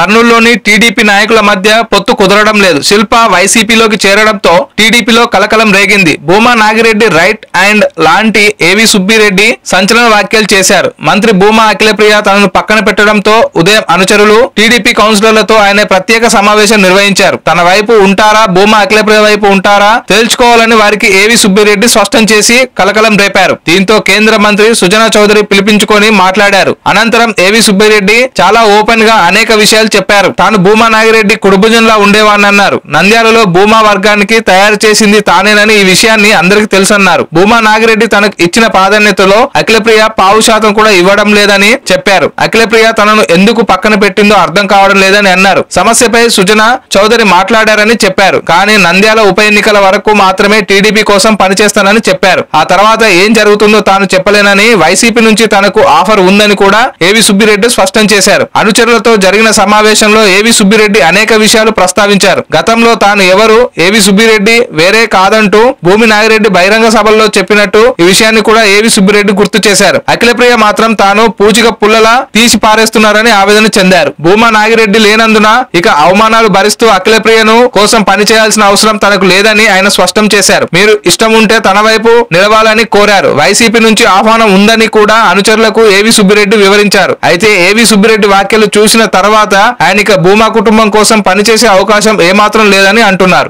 కర్నూలులోని TDP నాయకుల మధ్య పొత్తు కుదరడం లేదు. శిల్ప వైసీపీలోకి చేరడంతో టీడీపీలో కలకలం రేగింది. భూమా నాగిరెడ్డి రైట్ అండ్ లాంటి ఏవి సుబ్బిరెడ్డి సంచలన వ్యాఖ్యలు చేశారు. మంత్రి భూమా అఖిలప్రియ తనను పక్కన పెట్టడంతో ఉదయం అనుచరులు టీడీపీ కౌన్సిలర్లతో ఆయన ప్రత్యేక సమావేశం నిర్వహించారు. తన వైపు ఉంటారా భూమా అఖిలప్రియ వైపు ఉంటారా తేల్చుకోవాలని వారికి ఏవి సుబ్బిరెడ్డి స్పష్టం చేసి కలకలం రేపారు. దీంతో కేంద్ర మంత్రి సుజనా చౌదరి పిలిపించుకొని మాట్లాడారు. అనంతరం ఏవి సుబ్బిరెడ్డి చాలా ఓపెన్గా అనేక విషయాలు చెప్పారు. తాను భూమా నాగిరెడ్డి కుడుభుజంలా ఉండేవాడినన్నారు నంద్యాలలో భూమా వర్గానికి తయారు చేసింది తానేనని ఈ విషయాన్ని అందరికి తెలుసన్నారు. భూమా నాగిరెడ్డి తనకు ఇచ్చిన ప్రాధాన్యతలో అఖిలప్రియ పావు శాతం కూడా ఇవ్వడం లేదని చెప్పారు. అఖిలప్రియ తనను ఎందుకు పక్కన పెట్టిందో అర్థం కావడం లేదని అన్నారు. సమస్యపై సుజన చౌదరి మాట్లాడారని చెప్పారు. కానీ నంద్యాల ఉప ఎన్నికల వరకు మాత్రమే టీడీపీ కోసం పనిచేస్తానని చెప్పారు. ఆ తర్వాత ఏం జరుగుతుందో తాను చెప్పలేనని వైసీపీ నుంచి తనకు ఆఫర్ ఉందని కూడా ఏవి సుబ్బిరెడ్డి స్పష్టం చేశారు. అనుచరులతో జరిగిన సమావేశంలో ఏవి సుబ్బిరెడ్డి అనేక విషయాలు ప్రస్తావించారు. గతంలో తాను ఎవరు? ఏవి సుబ్బిరెడ్డి వేరే కాదంటూ భూమి నాగిరెడ్డి బహిరంగ సభల్లో చెప్పినట్టు ఈ విషయాన్ని కూడా ఏవి సుబ్బిరెడ్డి గుర్తు చేశారు. అఖిలప్రియ మాత్రం తాను పూచిక పుల్లలా తీసి పారేస్తున్నారని ఆవేదన చెందారు. భూమా నాగిరెడ్డి లేనందున ఇక అవమానాలు భరిస్తూ అఖిలప్రియను కోసం పనిచేయాల్సిన అవసరం తనకు లేదని ఆయన స్పష్టం చేశారు. మీరు ఇష్టం ఉంటే తన వైపు నిలవాలని కోరారు. వైసీపీ నుంచి ఆహ్వానం ఉందని కూడా అనుచరులకు ఏవి సుబ్బిరెడ్డి వివరించారు. అయితే ఏవి సుబ్బిరెడ్డి వ్యాఖ్యలు చూసిన తర్వాత ఆయన ఇక భూమా కుటుంబం కోసం పనిచేసే అవకాశం ఏమాత్రం లేదని అంటున్నారు.